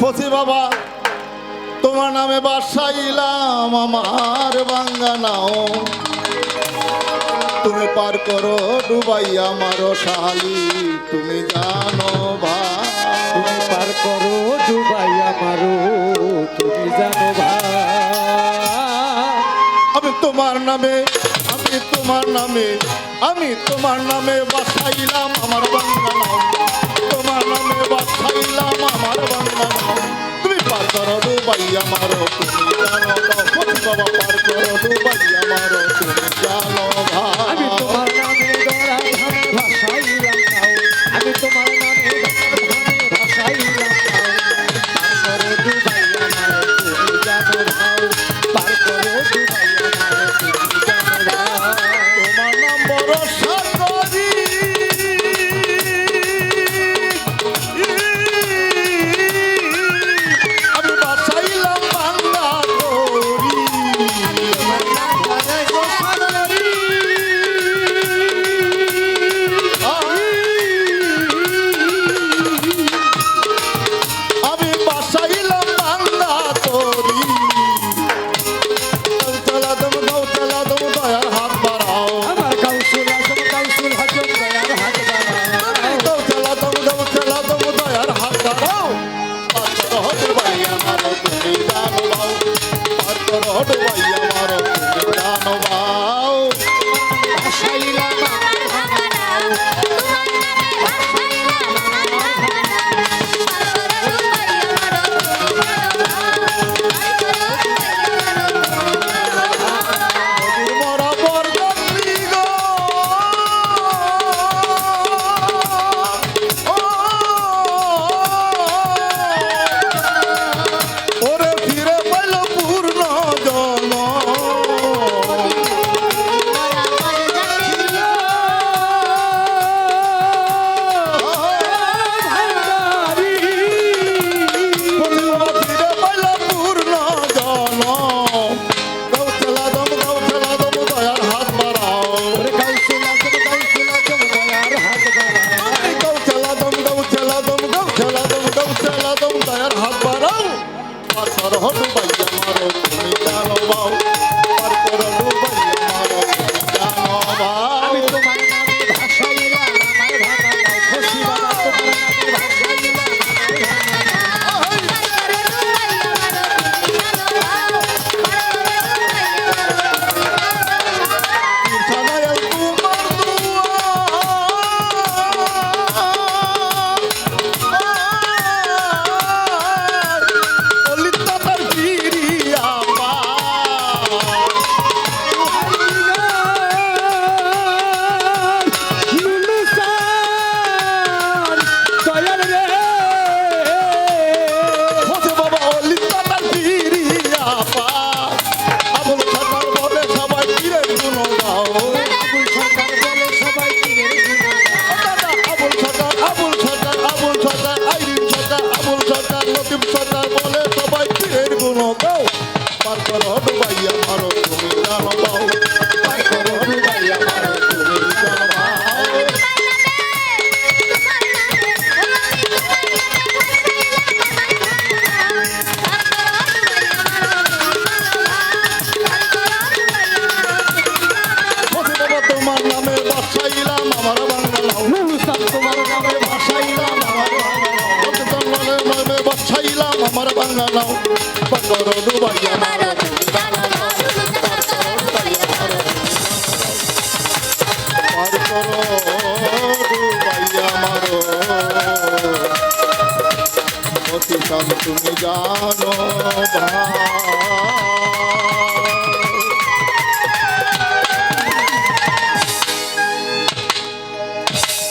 Foci বাবা তোমার নামে বাসাইলাম আমার বাঙ্গা নাও। তুমি পার করো ডুবাই আমার শালি তুমি জানো ভাই তুমি পার করো ডুবাই আমার তুমি জানো ভাই আমি তোমার নামে আমি তোমার নামে আমি তোমার নামে বাসাইলাম আমার বাঙ্গা নাও। দিলাম আমার বন্ধন তুমি পার করো ডুবাই আমার তুমি আমি তোমার নামে দরা ভাষাইলাম আমি তোমার পাথর হলু বাই তোমার নামে বাসাইলাম আমার বাংলা তোমার নামে বাসাইলাম আমার নামে। বাসাইলাম আমার বাংলা নাও পাগর ডুবাইয়া তুমি জানো ভাই